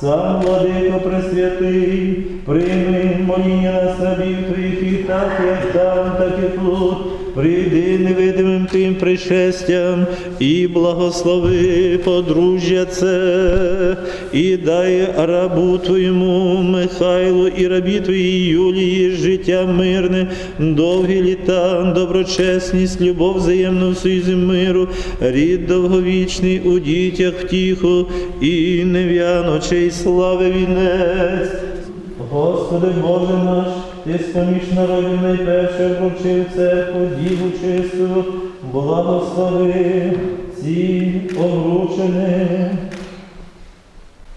Сам владико Пресвятий, прийми моління на рабів твоїх і так, як там, так і тут. Прийди невидимим тим пришестям і благослови подружжя це, і дай рабу твоєму Михайлу і рабі твоїй Юлії життя мирне, довгі літа, доброчесність, любов взаємну в союзі миру, рід довговічний у дітях втіху і нев'яночей слави вінець. Господи Боже наш, Ти споміж народів найперше вручив церкву діву чисту, благослови ці обручені.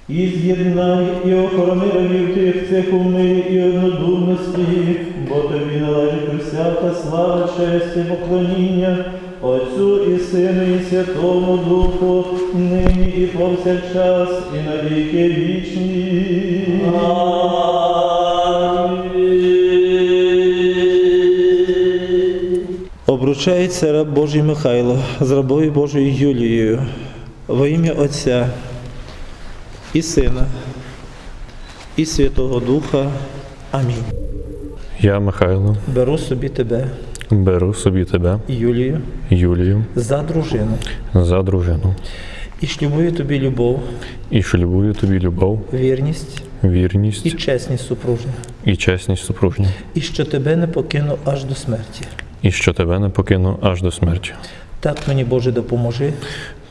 І з'єднай і охорони рабів тих цих у мирі і однодумності, бо тобі належить усяка слава, честь і поклоніння, Отцю і Сину, і Святому Духу, нині і повсякчас, і на віки вічні. Обручається раб Божий Михайло з рабою Божою Юлією во ім'я Отця і Сина, і Святого Духа. Амінь. Я, Михайло, Беру собі тебе, беру собі тебе, Юлію, Юлію, за дружину. За дружину. І шлюбую тобі любов, і шлюбую тобі любов, вірність вірність і чесність супружня, і чесність супружня, і що тебе не покину аж до смерті. і що тебе не покину аж до смерті. Так мені Боже допоможи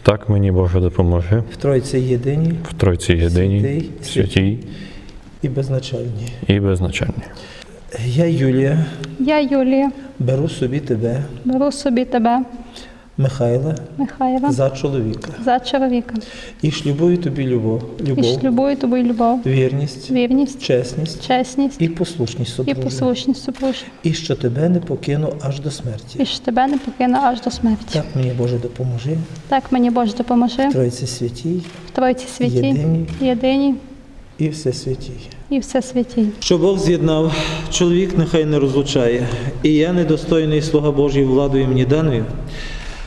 Так мені Боже допоможе в Тройці єдиній в Тройці єдиній, Святий, святій і безначальній. і безначальній. Я, Юлія, Я, Юлія, беру собі тебе, беру собі тебе, Михайла, Михайла, за чоловіка. За чоловіка. І шлюбую тобі любов, і любов шлюбую тобі любов, вірність, вірність, чесність чесність. і послушність і супружня. послушність супружня, І що тебе не покину аж до смерті. і що тебе не покину аж до смерті. Так мені Боже допоможи, Так мені Боже допоможи, Тройці святій. В Тройці святі, Єдиній. єдині і все святій. і все святі. Що Бог з'єднав, чоловік нехай не розлучає, і я, недостойний слуга Божий владою мені даною,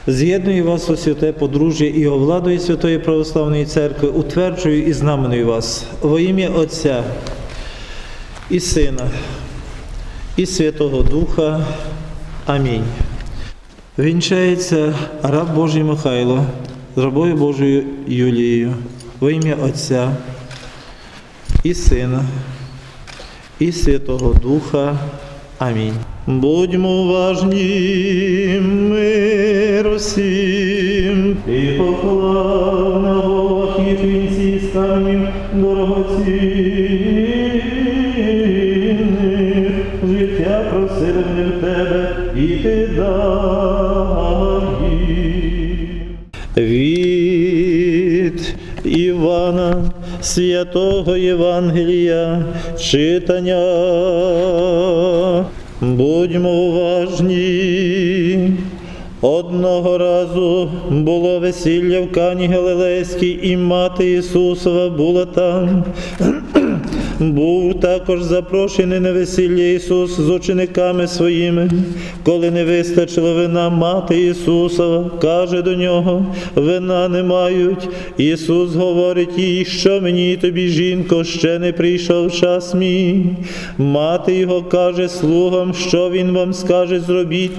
з'єдную вас у святе подружжя і о владою Святої Православної Церкви, утверджую і знаменую вас во ім'я Отця і Сина, і Святого Духа. Амінь. Вінчається раб Божий Михайло з рабою Божою Юлією во ім'я Отця і Сина, і Святого Духа. Амінь. Будьмо уважні, мир усім, і поклав на головах і кінці камінь дорогоцінних. Життя просили в тебе, і ти дав. Від Івана святого Євангелія читання. Будьмо уважні. Одного разу було весілля в Кані Галилейській, і мати Ісусова була там. Був також запрошений на весілля Ісус з учениками своїми. Коли не вистачило вина, мати Ісусова каже до нього: вина не мають. Ісус говорить їй, що мені тобі, жінко, ще не прийшов час мій. Мати його каже слугам, що він вам скаже, зробіть.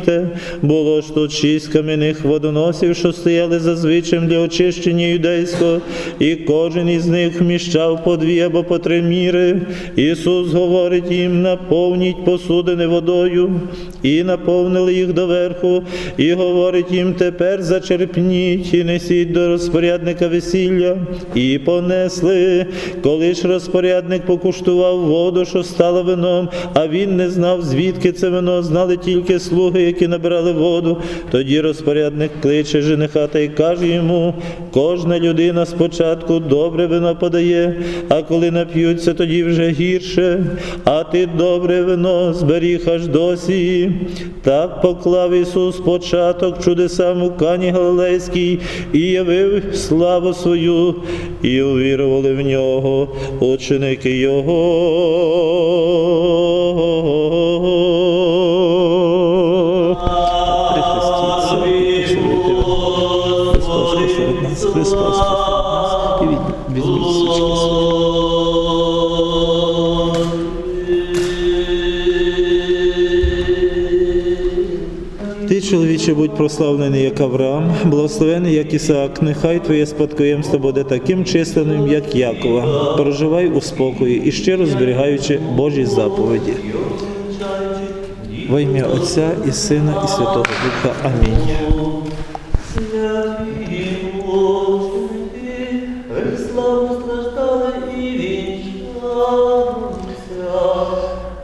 Було ж тут шість кам'яних водоносів, що стояли за звичаєм для очищення юдейського, і кожен із них вміщав по дві або по три міри. Ісус говорить їм, наповніть посудини водою, і наповнили їх доверху, і говорить їм, тепер зачерпніть і несіть до розпорядника весілля, і понесли. Коли ж розпорядник покуштував воду, що стала вином, а він не знав, звідки це вино, знали тільки слуги, які набирали воду. Тоді розпорядник кличе жениха та й каже йому: кожна людина спочатку добре вино подає, а коли нап'ються, тоді вже гірше, а ти добре вино зберіг аж досі. Так поклав Ісус початок чудесам у Кані Галилейській і явив славу свою, і увірували в нього ученики Його. Прихрестіться, Христос серед нас, Христос серед нас, і візьміть свічки свої. Отче, будь прославлений, як Авраам, благословений, як Ісаак, нехай Твоє спадкоємство буде таким численним, як Якова. Проживай у спокої і щиро зберігаючи Божі заповіді. Во ім'я Отця і Сина, і Святого Духа. Амінь.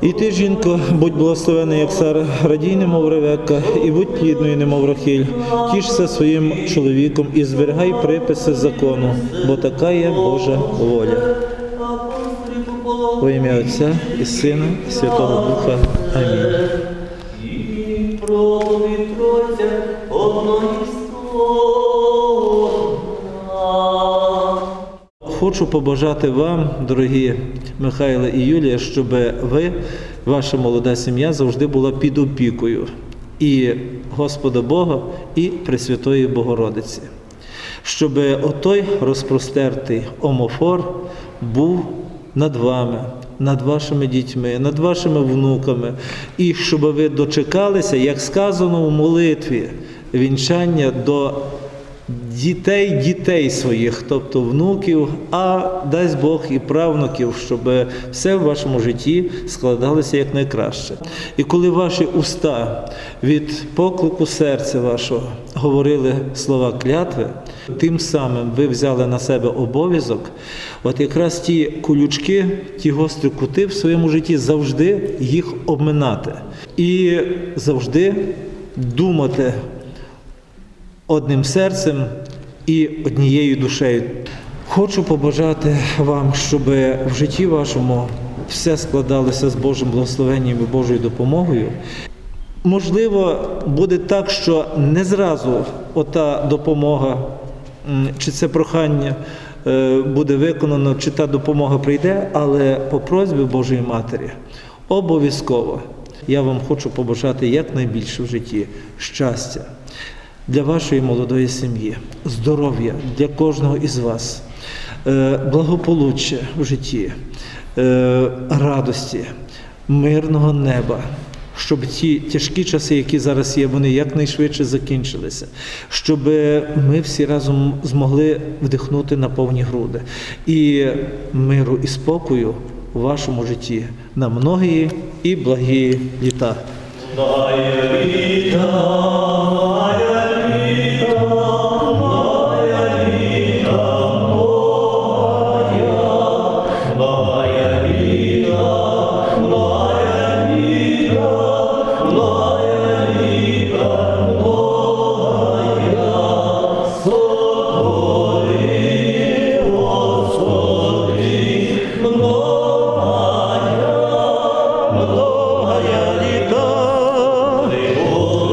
І ти, жінко, будь благословена, як Сара, радій, немов ревека, і будь плідною, немов Рахіль. Тішся своїм чоловіком і зберігай приписи закону, бо така є Божа воля. Во ім'я Отця і Сина, і Святого Духа. Амінь. Хочу побажати вам, дорогі Михайло і Юлія, щоб ви, ваша молода сім'я, завжди була під опікою і Господа Бога, і Пресвятої Богородиці. Щоб отой розпростертий омофор був над вами, над вашими дітьми, над вашими внуками, і щоб ви дочекалися, як сказано в молитві, вінчання до дітей дітей своїх, тобто внуків, а дасть Бог і правнуків, щоб все в вашому житті складалося якнайкраще. І коли ваші уста від поклику серця вашого говорили слова клятви, тим самим ви взяли на себе обов'язок, от якраз ті колючки, ті гострі кути в своєму житті завжди їх обминати і завжди думати одним серцем і однією душею. Хочу побажати вам, щоб в житті вашому все складалося з Божим благословенням і Божою допомогою. Можливо, буде так, що не зразу ота допомога чи це прохання е, буде виконано, чи та допомога прийде, але по просьбі Божої Матері обов'язково я вам хочу побажати якнайбільше в житті щастя для вашої молодої сім'ї, здоров'я для кожного із вас, е, благополуччя в житті, е, радості, мирного неба. Щоб ті тяжкі часи, які зараз є, вони якнайшвидше закінчилися, щоб ми всі разом змогли вдихнути на повні груди і миру і спокою у вашому житті на многії і благі літа.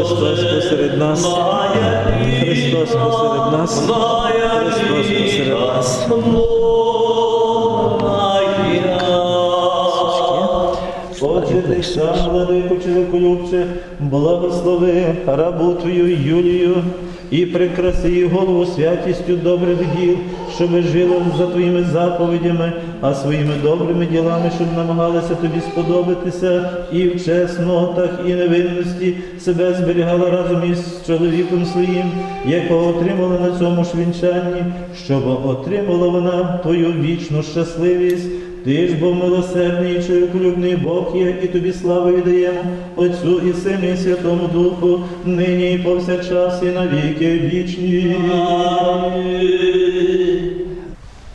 Христос посеред нас. Христос посеред нас. Чоловіколюбче, благослови рабу твою Юлію і прикраси її голову святістю добрих діл, щоб жила за твоїми заповідями, а своїми добрими ділами, щоб намагалася тобі сподобатися, і в чеснотах, і невинності себе зберігала разом із чоловіком своїм, якого отримала на цьому ж вінчанні, щоб отримала вона твою вічну щасливість. Ти ж бо милосердний і чоловіколюбний Бог є, і тобі славу віддаємо Отцю і Сину і Святому Духу, нині і повсякчас, і навіки вічні. вічні.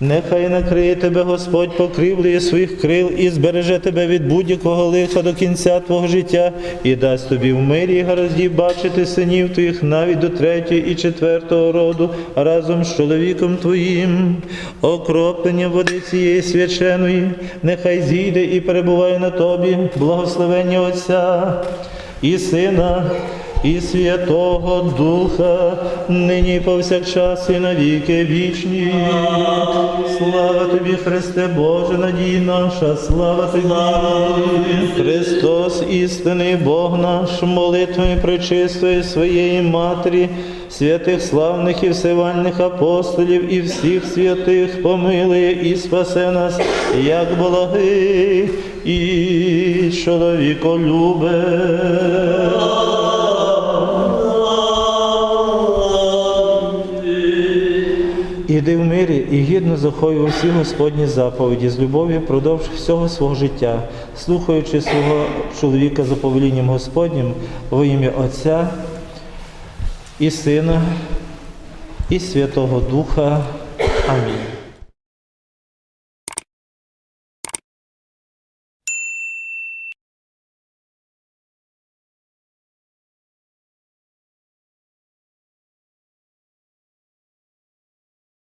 Нехай накриє тебе Господь покривлює своїх крил і збереже тебе від будь-якого лиха до кінця твого життя, і дасть тобі в мирі і гаразді бачити синів твоїх навіть до третього і четвертого роду разом з чоловіком твоїм. Окроплення води цієї свяченої, нехай зійде і перебуває на тобі, благословення Отця і Сина і Святого Духа, нині повсякчас і на віки вічні. Слава тобі, Христе Боже, надій наша, слава тобі. Христос, істинний Бог наш, молитвами причистої своєї Матері, святих славних і всевальних апостолів і всіх святих помилує і спасе нас, як благий і чоловіколюбе. В мирі і гідно заховував всі Господні заповіді з любов'ю впродовж всього свого життя, слухаючи свого чоловіка за повелінням Господнім во ім'я Отця і Сина і Святого Духа. Амінь.